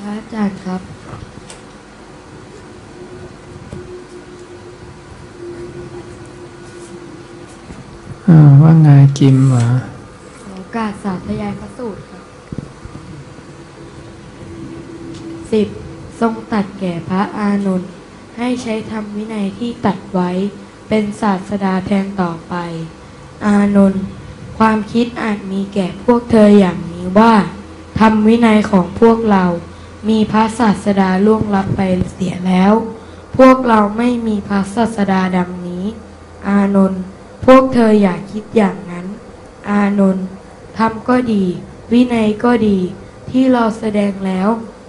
พระอาจารย์ครับอ่าว่าไงจิมเหรอขอโอกาสสาธยายพระสูตรครับสิบทรงตัดแก่พระอานนท์ให้ใช้ธรรมวินัยที่ตัดไว้เป็นศาสดาแทนต่อไป อานนท์ความคิดอาจมีแก่พวกเธออย่างนี้ว่าธรรมวินัยของพวกเรา มีพระศาสดาล่วงลับไปเสียแล้ว พวกเราไม่มีพระศาสดาดังนี้ อานนท์พวกเธออย่าคิดอย่างนั้น อานนท์ธรรมก็ดี วินัยก็ดี ที่เราแสดงแล้ว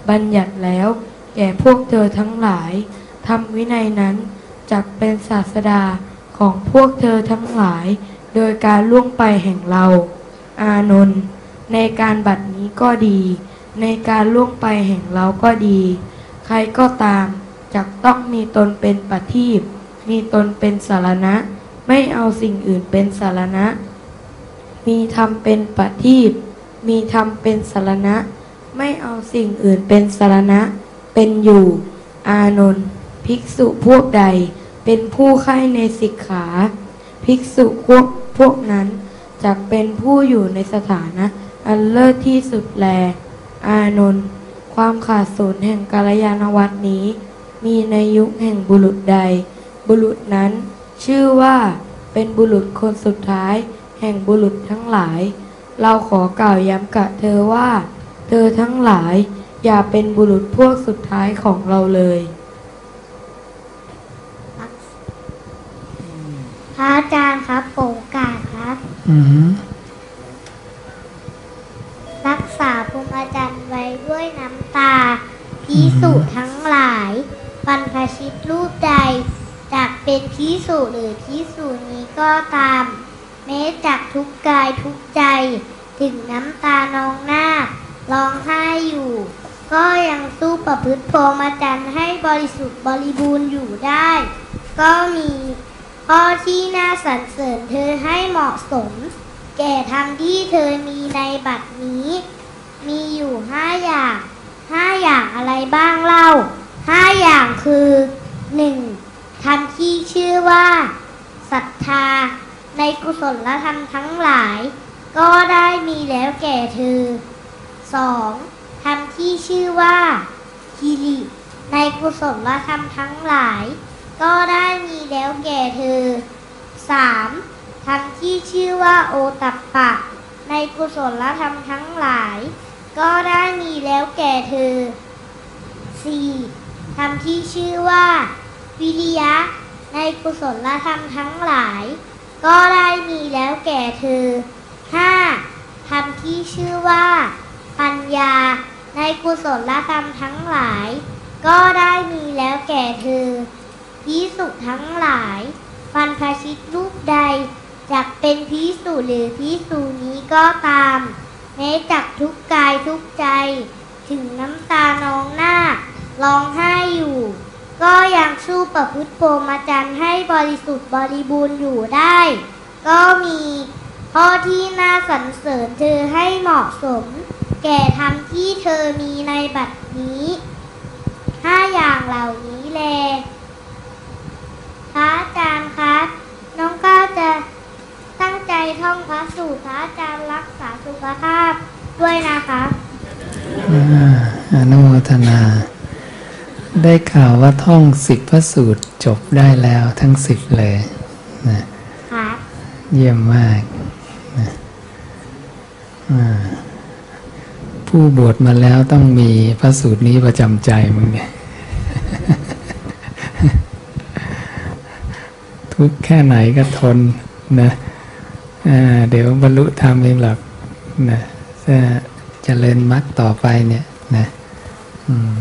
บัญญัติแล้ว แก่พวกเธอทั้งหลายธรรมวินัยนั้นจักเป็นศาสดาของพวกเธอทั้งหลาย โดยการล่วงไปแห่งเรา อานนท์ในการบัดนี้ก็ดี ในการล่วงไปแห่งเราก็ดี ใครก็ตามจักต้องมีตนเป็นปฏิบมีตนเป็นสารณะ ไม่เอาสิ่งอื่นเป็นสารณะ มีธรรมเป็นปฏิบมีธรรมเป็นสารณะ ไม่เอาสิ่งอื่นเป็นสารณะ เป็นอยู่ อานนท์ภิกษุพวกใด เป็นผู้ใคร่ในสิกขา ภิกษุพวกพวกนั้นจะเป็นผู้อยู่ในสถานะ อันเลิศที่สุดแล อานนท์ความขาดสูญแห่งกาลยานวัตนี้ มีในยุคแห่งบุรุษใด บุรุษนั้น ชื่อว่าเป็นบุรุษคนสุดท้าย แห่งบุรุษทั้งหลาย เราขอกล่าวย้ำกับเธอว่า เธอทั้งหลาย อย่าเป็นบุรุษพวกสุดท้ายของเราเลยพระอาจารย์ครับโปรกาสครับ อือ พิสุทั้งหลาย บรรพชิตรูปใดจากเป็นพิสุหรือพิสุนี้ก็ตาม แม้จากทุกกายทุกใจ ถึงน้ำตานองหน้าร้องไห้อยู่ ก็ยังสู้ประพฤติพรหมจรรย์ให้บริสุทธิ์บริบูรณ์อยู่ได้ ก็มีข้อที่น่าสรรเสริญเธอให้เหมาะสม แก่ธรรมที่เธอมีในบัดนี้ มีอยู่ห้าอย่าง ห้าอย่างอะไรบ้างเล่าห้าอย่างคือหนึ่งธรรมที่ชื่อว่าศรัทธา ในกุศลธรรมทั้งหลาย ก็ได้มีแล้วแก่เธอสองธรรมที่ชื่อว่าฮิริในกุศลธรรมทั้งหลาย ก็ได้มีแล้วแก่เธอสามธรรมที่ชื่อว่าโอตัปปะ ในกุศลธรรมทั้งหลาย แล้วแก่เธอ 4. ธรรมที่ชื่อว่า วิริยะ ในกุศลธรรมทั้งหลาย ก็ได้มีแล้วแก่เธอ 5. ธรรมที่ชื่อว่า ปัญญา ในกุศลธรรมทั้งหลาย ก็ได้มีแล้วแก่เธอพิสุทั้งหลายบรรพชิตรูปใดจักเป็นพิสุหรือพิสุนี้ก็ตามแม้จักทุกกายทุกใจ ถึงน้ำตานองหน้า ร้องไห้อยู่ ก็ยังสู้ประพฤติโพรหมจรรย์ให้บริสุทธิ์บริบูรณ์อยู่ได้ ก็มีข้อที่น่าสรรเสริญเธอให้เหมาะสม แก่ธรรมที่เธอมีในบัดนี้ห้าอย่างเหล่านี้แล อ่าอนุโมทนา ได้ข่าวว่าท่องสิบพระสูตรจบได้แล้วทั้งสิบเลยนะครับเยี่ยมมากนะอ่าผู้บวชมาแล้วต้องมีพระสูตรนี้ประจำใจมึงเนี่ยทุกข์แค่ไหนก็ทนนะอ่าเดี๋ยวบรรลุธรรมเองหรอกนะจะ เจริญมรรคต่อไปเนี่ยนะ อืม